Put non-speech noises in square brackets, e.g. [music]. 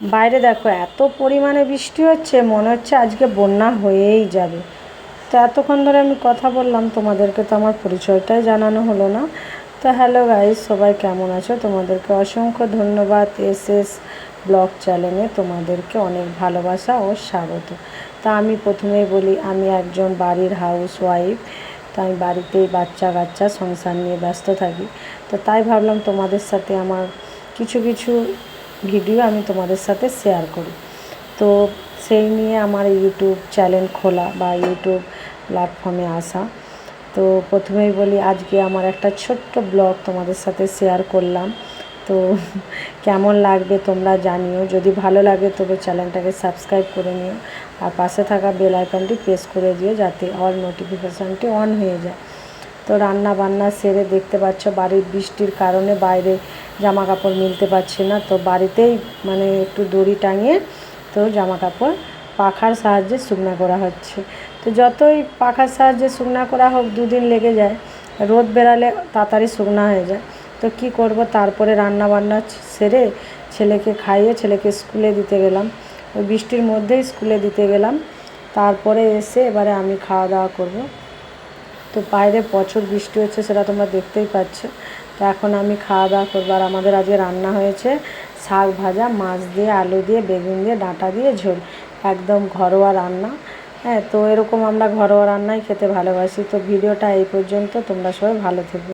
বাইরে দেখো, এত পরিমাণে বৃষ্টি হচ্ছে, মনে হচ্ছে আজকে বন্যা হয়েই যাবে। তো এতক্ষণ ধরে আমি কথা বললাম, তোমাদেরকে তো আমার পরিচয়টাই জানানো হলো না। তো হ্যালো গাইজ সবাই কেমন আছো? তোমাদেরকে অসংখ্য ধন্যবাদ এস এস ব্লগ চ্যানেলে। তোমাদেরকে অনেক ভালোবাসা ও স্বাগত। তা আমি প্রথমেই বলি, আমি একজন বাড়ির হাউস ওয়াইফ তো আমি বাড়িতেই বাচ্চা কাচ্চা, সংসার নিয়ে ব্যস্ত থাকি। তো তাই ভাবলাম তোমাদের সাথে আমার কিছু কিছু ভিডিও আমি তোমাদের সাথে শেয়ার করি। তো সেই নিয়ে আমার ইউটিউব চ্যানেল খোলা বা ইউটিউব প্ল্যাটফর্মে আসা। তো প্রথমেই বলি, আজকে আমার একটা ছোট্ট ব্লগ তোমাদের সাথে শেয়ার করলাম। তো [laughs] কেমন লাগবে তোমরা জানিও। যদি ভালো লাগে, তবে চ্যানেলটাকে সাবস্ক্রাইব করে নিও। আর পাশে থাকা বেল আইকনটি প্রেস করে দিও, যাতে অল নোটিফিকেশানটি অন হয়ে যায়। তো রান্না বান্না সেরে দেখতে পাচ্ছ, বাড়ির বৃষ্টির কারণে বাইরে জামা কাপড় মিলতে পারছে না। তো বাড়িতেই মানে একটু দড়ি টাঙিয়ে তো জামা কাপড় পাখার সাহায্যে শুকনা করা হচ্ছে। তো যতই পাখার সাহায্যে শুকনা করা হোক, দুদিন লেগে যায়। রোদ বেরালে তাড়াতাড়ি শুকনা হয়ে যায়। তো কি করব? তারপরে রান্না বান্না সেরে ছেলেকে খাইয়ে ছেলেকে স্কুলে দিতে গেলাম। ওই বৃষ্টির মধ্যেই স্কুলে দিতে গেলাম। তারপরে এসে এবারে আমি খাওয়া দাওয়া করব। তো বাইরে প্রচুর বৃষ্টি হচ্ছে, সেটা তোমরা দেখতেই পাচ্ছ। তো এখন আমি খাওয়া দাওয়া করব আর আমাদের আজকে রান্না হয়েছে শাক ভাজা, মাছ দিয়ে, আলু দিয়ে, বেগুন দিয়ে, ডাঁটা দিয়ে, ঝোল। একদম ঘরোয়া রান্না। হ্যাঁ তো এরকম আমরা ঘরোয়া রান্নাই খেতে ভালোবাসি। তো ভিডিওটা এই পর্যন্ত, তোমরা সবাই ভালো থেকো।